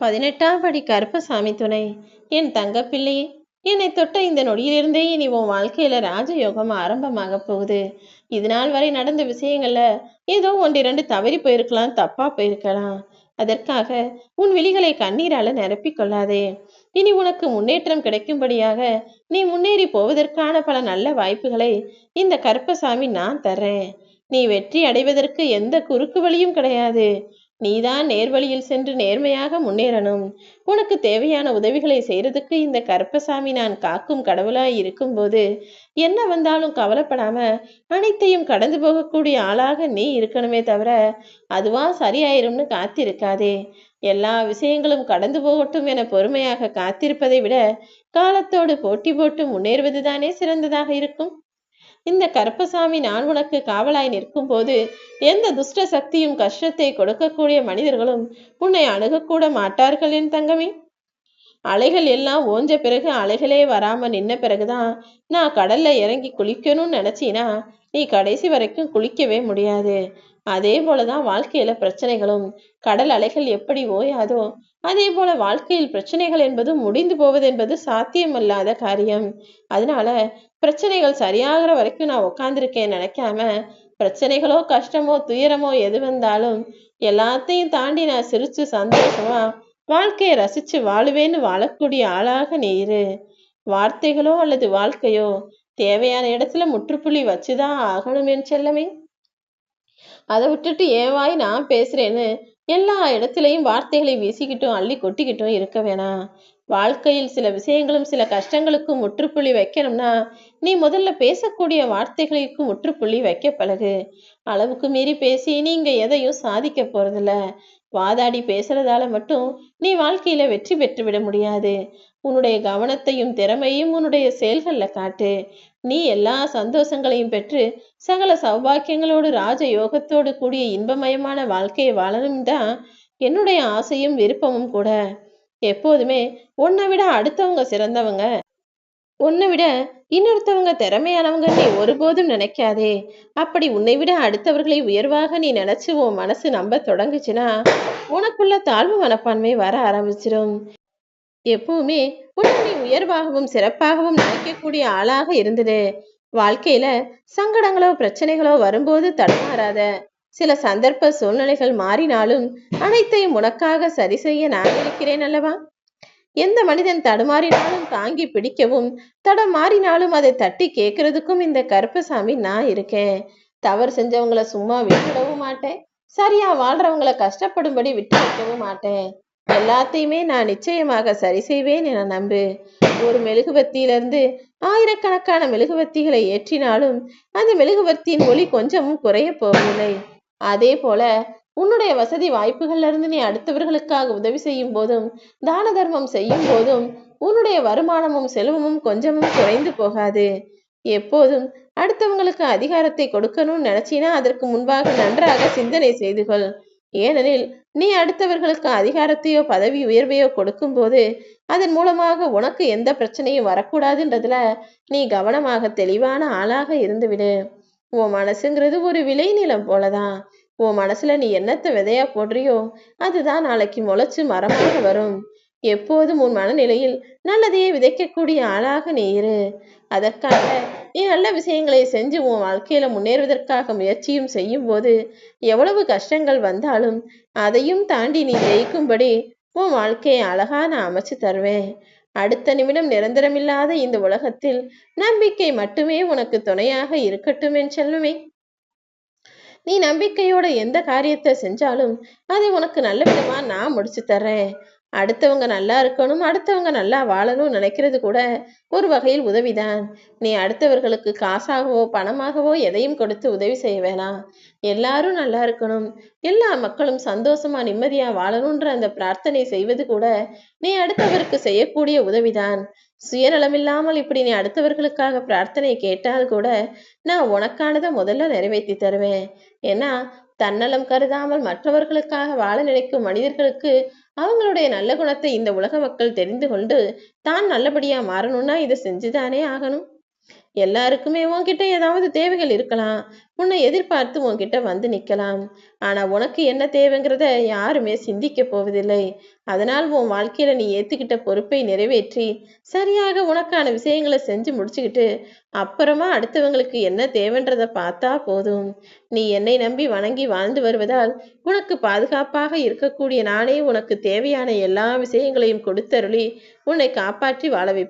பதினெட்டாம் படி கருப்பசாமி துணை. என் தங்கப்பிள்ளையே என்னை தொட்ட இந்த நொடியிலிருந்தே இனி உன் வாழ்க்கையில ராஜயோகம் ஆரம்பமாக போகுது. இது நாள் வரை நடந்த விஷயங்கள்ல ஏதோ ஒன்றிரண்டு தவறி போயிருக்கலாம் தப்பா போயிருக்கலாம். அதற்காக உன் விழிகளை கண்ணீரால நிரப்பிக் கொள்ளாதே. இனி உனக்கு முன்னேற்றம் கிடைக்கும்படியாக நீ முன்னேறி போவதற்கான பல நல்ல வாய்ப்புகளை இந்த கருப்பசாமி நான் தர்றேன். நீ வெற்றி அடைவதற்கு எந்த குறுக்கு வழியும் கிடையாது. நீதான் நேர்வழியில் சென்று நேர்மையாக முன்னேறணும். உனக்கு தேவையான உதவிகளை செய்யறதுக்கு இந்த கருப்பசாமி நான் காக்கும் கடவுளாய் இருக்கும்போது என்ன வந்தாலும் கவலைப்படாம அனைத்தையும் கடந்து போகக்கூடிய ஆளாக நீ இருக்கணுமே தவிர அதுவா சரியாயிரும்னு காத்திருக்காதே. எல்லா விஷயங்களும் கடந்து போகட்டும் என பொறுமையாக காத்திருப்பதை விட காலத்தோடு போட்டி போட்டு முன்னேறுவதுதானே சிறந்ததாக இருக்கும். இந்த கருப்பசாமி நான் உனக்கு காவலாய் நிற்கும் போது எந்த துஷ்ட சக்தியும் கஷ்டத்தை கொடுக்கக்கூடிய மனிதர்களும் உன்னை அணுகக்கூட மாட்டார்கள் என் தங்கமே. அலைகள் எல்லாம் ஓஞ்ச பிறகு அலைகளே வராம நின்ன பிறகுதான் நான் கடல்ல இறங்கி குளிக்கணும்னு நினைச்சினா நீ கடைசி வரைக்கும் குளிக்கவே முடியாது. அதே போலதான் வாழ்க்கையில பிரச்சனைகளும் கடல் அலைகள் எப்படி ஓயாதோ அதே போல வாழ்க்கையில் பிரச்சனைகள் என்பது முடிந்து போவது என்பது சாத்தியமல்லாத காரியம். அதனால பிரச்சனைகள் சரியாகிற வரைக்கும் நான் உட்காந்துருக்கேன் நினைக்காம பிரச்சனைகளோ கஷ்டமோ துயரமோ எது வந்தாலும் எல்லாத்தையும் தாண்டி நான் சிரிச்சு சந்தோஷமா வாழ்க்கையை ரசிச்சு வாழுவேன்னு வாழக்கூடிய ஆளாக நீ இரு. வார்த்தைகளோ அல்லது வாழ்க்கையோ தேவையான இடத்துல முற்றுப்புள்ளி வச்சுதான் ஆகணும் என் செல்லமே. அதை விட்டுட்டு ஏவாய் நான் பேசுறேன்னு எல்லா இடத்துலையும் வார்த்தைகளை வீசிக்கிட்டும் அள்ளி கொட்டிக்கிட்டும் இருக்க வேணாம். வாழ்க்கையில் சில விஷயங்களும் சில கஷ்டங்களுக்கும் முற்றுப்புள்ளி வைக்கணும்னா நீ முதல்ல பேசக்கூடிய வார்த்தைகளுக்கு முற்றுப்புள்ளி வைக்க பழகு. அளவுக்கு மீறி பேசி நீங்க எதையும் சாதிக்க போறதில்ல. வாதாடி பேசுறதால மட்டும் நீ வாழ்க்கையில வெற்றி பெற்று விட முடியாது. உன்னுடைய கவனத்தையும் திறமையும் உன்னுடைய செயல்கள்ல காட்டு. நீ எல்லா சந்தோஷங்களையும் பெற்று சகல சௌபாக்கியங்களோடு ராஜ யோகத்தோடு கூடிய இன்பமயமான வாழ்க்கையை வாழணும் தான் என்னுடைய ஆசையும் விருப்பமும் கூட. எப்போதுமே உன்னை விட அடுத்தவங்க சிறந்தவங்க உன்னை விட இன்னொருத்தவங்க திறமையானவங்க நீ ஒருபோதும் நினைக்காதே. அப்படி உன்னை விட அடுத்தவர்களை உயர்வாக நீ நினைச்சு உன் மனசு நம்ப தொடங்குச்சுன்னா உனக்குள்ள தாழ்வு மனப்பான்மை வர ஆரம்பிச்சிடும் எப்பவுமே உன்னை உயர்வாகவும் சிறப்பாகவும் நினைக்கக்கூடிய ஆளாக இருந்தது. வாழ்க்கையில சங்கடங்களோ பிரச்சனைகளோ வரும்போது தடுமாறாத சில சந்தர்ப்ப சூழ்நிலைகள் மாறினாலும் அனைத்தையும் உனக்காக சரி செய்ய நான் இருக்கிறேன் அல்லவா? எந்த மனிதன் தடுமாறினாலும் தாங்கி பிடிக்கவும் தடம் மாறினாலும் அதை தட்டி கேட்கறதுக்கும் இந்த கருப்பசாமி நான் இருக்கேன். தவறு செஞ்சவங்கள சும்மா விட்டுவிடவும் மாட்டேன். சரியா வாழ்றவங்கள கஷ்டப்படும்படி விட்டு வைக்கவும் மாட்டேன். எல்லாத்தையுமே நான் நிச்சயமாக சரி செய்வேன் என நம்பு. ஒரு மெழுகுவர்த்தியிலிருந்து ஆயிரக்கணக்கான மெழுகுவர்த்திகளை ஏற்றினாலும் அந்த மெழுகுவர்த்தியின் ஒளி கொஞ்சமும் குறைய போவதில்லை. அதே போல உன்னுடைய வசதி வாய்ப்புகள்ல இருந்து நீ அடுத்தவர்களுக்காக உதவி செய்யும் போதும் தான தர்மம் செய்யும் போதும் உன்னுடைய வருமானமும் செல்வமும் கொஞ்சமும் குறைந்து போகாது. எப்போதும் அடுத்தவங்களுக்கு அதிகாரத்தை கொடுக்கணும்னு நினைச்சினா அதற்கு முன்பாக நன்றாக சிந்தனை செய்து கொள். ஏனெனில் நீ அடுத்தவர்களுக்கு அதிகாரத்தையோ பதவி உயர்வையோ கொடுக்கும்போது அதன் மூலமாக உனக்கு எந்த பிரச்சனையும் வரக்கூடாதுன்றதுல நீ கவனமாக தெளிவான ஆளாக இருந்துவிடு. உன் மனசுங்கிறது ஒரு விளைநிலம் போலதான். உன் மனசுல நீ என்னத்தை விதையா போடுறியோ அதுதான் நாளைக்கு முளைச்சு மரமாக வரும். எப்போதும் உன் மனநிலையில் நல்லதையே விதைக்கக்கூடிய ஆளாக நீ இரு. அதற்காக நீ நல்ல விஷயங்களை செஞ்சு உன் வாழ்க்கையில முன்னேறுவதற்காக முயற்சியும் செய்யும் போது எவ்வளவு கஷ்டங்கள் வந்தாலும் அதையும் தாண்டி நீ ஜெயிக்கும்படி உன் வாழ்க்கையை அழகா நான் அமைச்சு தருவேன் அடுத்த நிமிடம் நிரந்தரமில்லாத இந்த உலகத்தில் நம்பிக்கை மட்டுமே உனக்கு துணையாக இருக்கட்டும் என் செல்வமே. நீ நம்பிக்கையோட எந்த காரியத்தை செஞ்சாலும் அதை உனக்கு நல்ல விதமா நான் முடிச்சு தர்றேன். அடுத்தவங்க நல்லா இருக்கணும் அடுத்தவங்க நல்லா வாழணும் நினைக்கிறது கூட ஒரு வகையில் உதவிதான். நீ அடுத்தவர்களுக்கு காசாகவோ பணமாகவோ எதையும் கொடுத்து உதவி செய்ய வேணாம். எல்லாரும் நல்லா இருக்கணும். எல்லா மக்களும் சந்தோஷமா நிம்மதியா வாழணும்ன்ற அந்த பிரார்த்தனை செய்வது கூட நீ அடுத்தவருக்கு செய்யக்கூடிய உதவிதான். சுயநலமில்லாமல் இப்படி நீ அடுத்தவர்களுக்காக பிரார்த்தனை கேட்டால் கூட நான் உனக்கானதை முதல்ல நிறைவேற்றி தருவேன். ஏன்னா தன்னலம் கருதாமல் மற்றவர்களுக்காக வாழ நினைக்கும் மனிதர்களுக்கு அவங்களுடைய நல்ல குணத்தை இந்த உலக மக்கள் தெரிந்து கொண்டு தான் நல்லபடியா மாறணும்னா இதை செஞ்சுதானே ஆகணும். எல்லாருக்குமே உன்கிட்ட ஏதாவது தேவைகள் இருக்கலாம். உன்னை எதிர்பார்த்து உன்கிட்ட வந்து நிற்கலாம் ஆனால் உனக்கு என்ன தேவைங்கிறத யாருமே சிந்திக்க போவதில்லை. அதனால் உன் வாழ்க்கையில நீ ஏற்றுக்கிட்ட பொறுப்பை நிறைவேற்றி சரியாக உனக்கான விஷயங்களை செஞ்சு முடிச்சுக்கிட்டு அப்புறமா அடுத்தவங்களுக்கு என்ன தேவைன்றத பார்த்தா போதும். நீ என்னை நம்பி வணங்கி வாழ்ந்து வருவதால் உனக்கு பாதுகாப்பாக இருக்கக்கூடிய நானே உனக்கு தேவையான எல்லா விஷயங்களையும் கொடுத்தருளி உன்னை காப்பாற்றி வாழ வைப்பேன்.